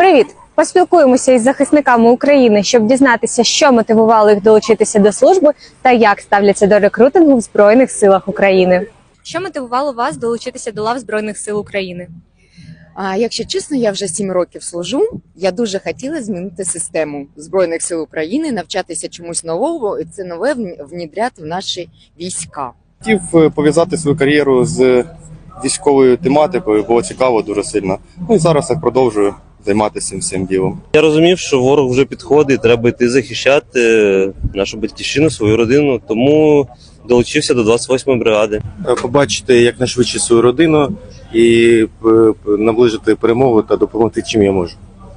Привіт! Поспілкуємося із захисниками України, щоб дізнатися, що мотивувало їх долучитися до служби та як ставляться до рекрутингу в Збройних силах України. Що мотивувало вас долучитися до лав Збройних сил України? А якщо чесно, я вже сім років служу. Я дуже хотіла змінити систему збройних сил України, навчатися чомусь нового, і це нове внідряти в наші війська. Хотів е, пов'язати свою кар'єру з військовою тематикою, було цікаво дуже сильно. Ну і зараз так продовжую займатися цим всім ділом. Я розумів, що ворог вже підходить, треба йти захищати нашу батьківщину, свою родину. Тому долучився до 28-ї бригади. Е, Побачити якнайшвидше свою родину і е, наближити перемогу та допомогти, чим я можу.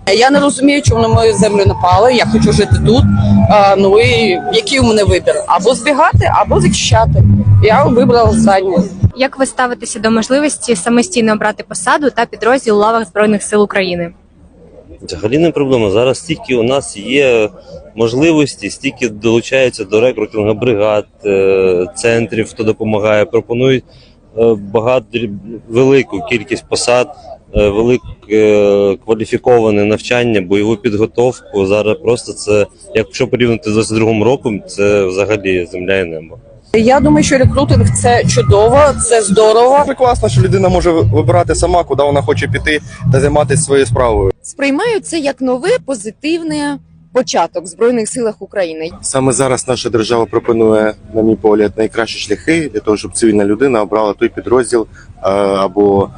Я не розумію, чому на мою землю напали. Я хочу жити тут. А, ну і який у мене вибір? Або збігати, або захищати. Я вибрала останнє. Як ви ставитеся до можливості самостійно обрати посаду та підрозділ у лавах Збройних сил України? Взагалі не проблема. Зараз стільки у нас є можливості, стільки долучаються до рекрутингу бригад, е, центрів, хто допомагає, пропонують е, багато велику кількість посад, е, велике кваліфіковане навчання, бойову підготовку. Зараз просто це, якщо порівняти з 22 роком, це взагалі земля і небо. Я думаю, що рекрутинг це чудово, це здорово. Це класно, що людина може вибирати сама, куди вона хоче піти та займатися своєю справою. Сприймаю це як нове позитивне початок в збройних силах України. Саме зараз наша держава пропонує, на мій погляд, найкращі шляхи для того, щоб цивільна людина обрала той підрозділ е, або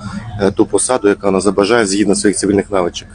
е, ту посаду, яка вона забажає згідно своїх цивільних навичок.